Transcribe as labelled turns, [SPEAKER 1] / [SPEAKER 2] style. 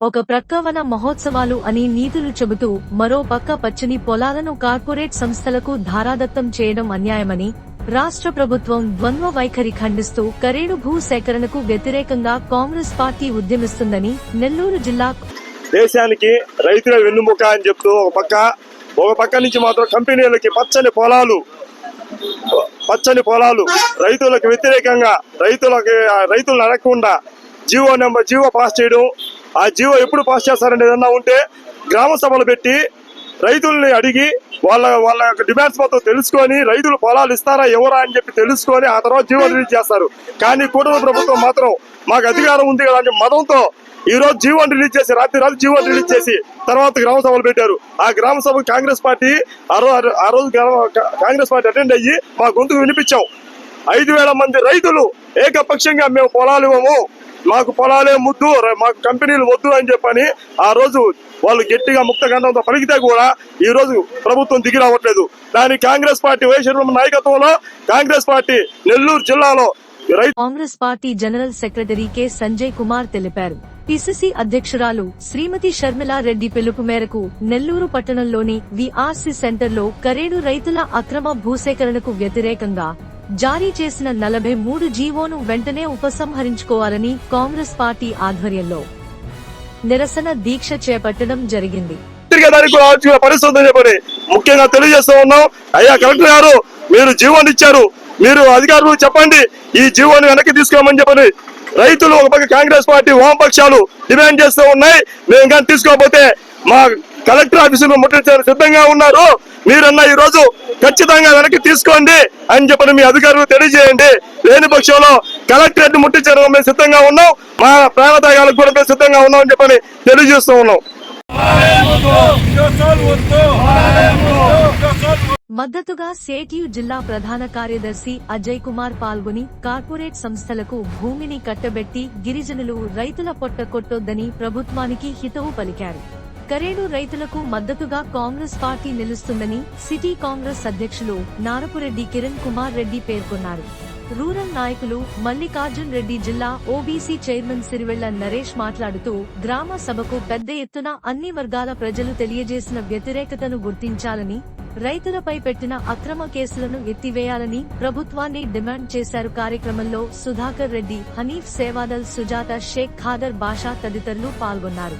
[SPEAKER 1] ఒక ప్రక్క వన మహోత్సవాలు అని నీతులు చెబుతూ మరో పక్క పచ్చని పొలాలను కార్పొరేట్ సంస్థలకు ధారాదత్తం చేయడం అన్యాయమని రాష్ట్ర ప్రభుత్వం ద్వంద్వ వైఖరి ఖండిస్తూ కరేడు భూ సేకరణకు వ్యతిరేకంగా కాంగ్రెస్ పార్టీ ఉద్యమిస్తుందని నెల్లూరు జిల్లా
[SPEAKER 2] దేశానికి రైతుల వెన్నుముక అని చెప్తూ ఒక పక్క ఒక పక్క నుంచి మాత్రం కంపెనీలకి పచ్చని పొలాలు పచ్చని పొలాలు రైతులకు వ్యతిరేకంగా రైతులకి రైతులను అడగకుండా జీవో నెంబర్ జీవో పాస్ చేయడం. ఆ జీవో ఎప్పుడు పాస్ చేస్తారని ఏదన్నా ఉంటే గ్రామ సభలు పెట్టి రైతుల్ని అడిగి వాళ్ళ వాళ్ళ యొక్క డిమాండ్స్ మొత్తం తెలుసుకొని రైతులు పొలాలు ఇస్తారా ఎవరా అని చెప్పి తెలుసుకొని ఆ తర్వాత జీవో రిలీజ్ చేస్తారు. కానీ కూటమి ప్రభుత్వం మాత్రం మాకు అధికారం ఉంది కదా అని మతంతో ఈ రోజు జీవోని రిలీజ్ చేసి రాత్రి రాత్రి జీవోని రిలీజ్ చేసి తర్వాత గ్రామ సభలు పెట్టారు. ఆ గ్రామ సభ కాంగ్రెస్ పార్టీ ఆ రోజు ఆ రోజు గ్రామ- కాంగ్రెస్ పార్టీ అటెండ్ అయ్యి మా గొంతుకు వినిపించాం. ఐదు వేల మంది రైతులు ఏకపక్షంగా మేము పొలాలు ఇవ్వము. మాకు పొలాలే ముద్దు మాకు కంపెనీలు వద్దు అని చెప్పని ఆ రోజు వాళ్ళు గట్టిగా ముక్త గంధంతో పలికితే కూడా ఈ రోజు ప్రభుత్వం దిగి రావట్లేదు. దాని కాంగ్రెస్ పార్టీ వైఎస్ నాయకత్వంలో కాంగ్రెస్ పార్టీ నెల్లూరు జిల్లాలో
[SPEAKER 1] Congress party general secretary K Sanjay Kumar తెలిపారు. పిసిసి అధ్యక్షురాలు శ్రీమతి షర్మిలా రెడ్డి పిలుపు మేరకు నెల్లూరు పట్టణంలోని విఆర్సి సెంటర్లో కరేడు రైతుల అక్రమ భూసేకరణకు వ్యతిరేకంగా జారీ చేసిన నలభై మూడు జీవోను వెంటనే ఉపసంహరించుకోవాలని కాంగ్రెస్ పార్టీ ఆధ్వర్యంలో నిరసన దీక్ష చేపట్టడం జరిగింది.
[SPEAKER 2] పరిస్థితి చెప్పని ముఖ్యంగా తెలియజేస్తూ ఉన్నాం. అయ్యా కలెక్టర్ గారు మీరు జీవోని ఇచ్చారు. మీరు అధికారులు చెప్పండి ఈ జీవోని వెనక్కి తీసుకోమని చెప్పని రైతులు ఒక పక్క కాంగ్రెస్ పార్టీ వామపక్షాలు డిమాండ్ చేస్తూ ఉన్నాయి. మేము కానీ తీసుకోకపోతే మా కలెక్టర్ ఆఫీసును ముట్టించారు సిద్ధంగా ఉన్నారు. మీరన్నా ఈ రోజు ఖచ్చితంగా వెనక్కి తీసుకోండి అని చెప్పని మీ అధికారులు తెలియజేయండి. లేని పక్షంలో కలెక్టరేట్ ముట్టించారు మేము సిద్ధంగా ఉన్నాం. మా ప్రాణత్యాగాలకు కూడా మేము సిద్ధంగా ఉన్నాం అని చెప్పని తెలియజేస్తూ ఉన్నాం.
[SPEAKER 1] మద్దతుగా సేట్యూ జిల్లా ప్రధాన కార్యదర్శి అజయ్ కుమార్ పాల్గొని కార్పొరేట్ సంస్థలకు భూమిని కట్టబెట్టి గిరిజనులు రైతుల పొట్ట కొట్టొద్దని ప్రభుత్వానికి హితవు పలికారు. కరేడు రైతులకు మద్దతుగా కాంగ్రెస్ పార్టీ నిలుస్తుందని సిటీ కాంగ్రెస్ అధ్యక్షులు నారపురెడ్డి కిరణ్ కుమార్ రెడ్డి పేర్కొన్నారు. రూరల్ నాయకులు మల్లికార్జున్ రెడ్డి జిల్లా ఓబీసీ చైర్మన్ సిరివెళ్ళ నరేష్ మాట్లాడుతూ గ్రామ సభకు పెద్ద ఎత్తున అన్ని వర్గాల ప్రజలు తెలియజేసిన వ్యతిరేకతను గుర్తించాలని రైతులపై పెట్టిన అక్రమ కేసులను ఎత్తివేయాలని ప్రభుత్వాన్ని డిమాండ్ చేశారు. కార్యక్రమంలో సుధాకర్ రెడ్డి హనీఫ్ సేవాదల్ సుజాత షేక్ ఖాదర్ బాషా తదితరులు పాల్గొన్నారు.